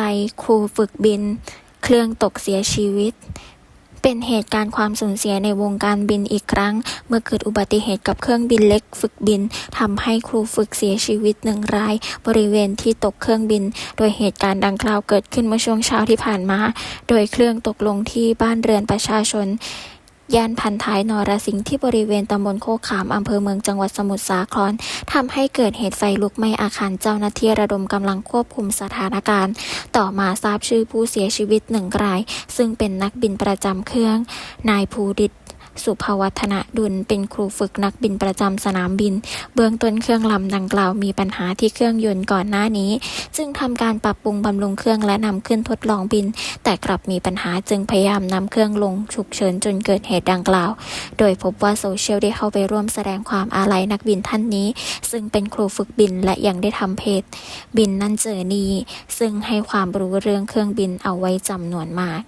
ลัย ครูฝึกบิน เครื่องตกเสียชีวิต เป็นเหตุการณ์ความสูญเสียในวงการบินอีกครั้ง เมื่อเกิดอุบัติเหตุกับเครื่องบินเล็กฝึกบินทำให้ครูฝึกเสียชีวิตหนึ่งราย บริเวณที่ตกเครื่องบิน โดยเหตุการณ์ดังกล่าวเกิดขึ้นเมื่อช่วงเช้าที่ผ่านมา โดยเครื่องตกลงที่บ้านเรือนประชาชน ยานพันท้ายนรสิงห์ที่บริเวณตำบลโคขามอำเภอเมืองจังหวัดสมุทรสาครทำให้เกิดเหตุไฟลุกไหม้อาคารเจ้าหน้าที่ระดมกำลังควบคุมสถานการณ์ ต่อมาทราบชื่อผู้เสียชีวิตหนึ่งราย ซึ่งเป็นนักบินประจำเครื่อง นายภูดิต สุภวัฒนดุลเป็นครูฝึกนักบินประจำสนามบิน เบื้องต้นเครื่องลำดังกล่าวมีปัญหาที่เครื่องยนต์ก่อนหน้านี้ จึงทำการปรับปรุงบำรุงเครื่องและนำขึ้นทดลองบิน แต่กลับมีปัญหาจึงพยายามนำเครื่องลงฉุกเฉินจนเกิดเหตุดังกล่าว โดยพบว่าโซเชียลได้เข้าไปร่วมแสดงความอาลัยนักบินท่านนี้ ซึ่งเป็นครูฝึกบินและยังได้ทำเพจบินนั่นเจอนีซึ่งให้ความรู้เรื่องเครื่องบินเอาไว้จำนวนมาก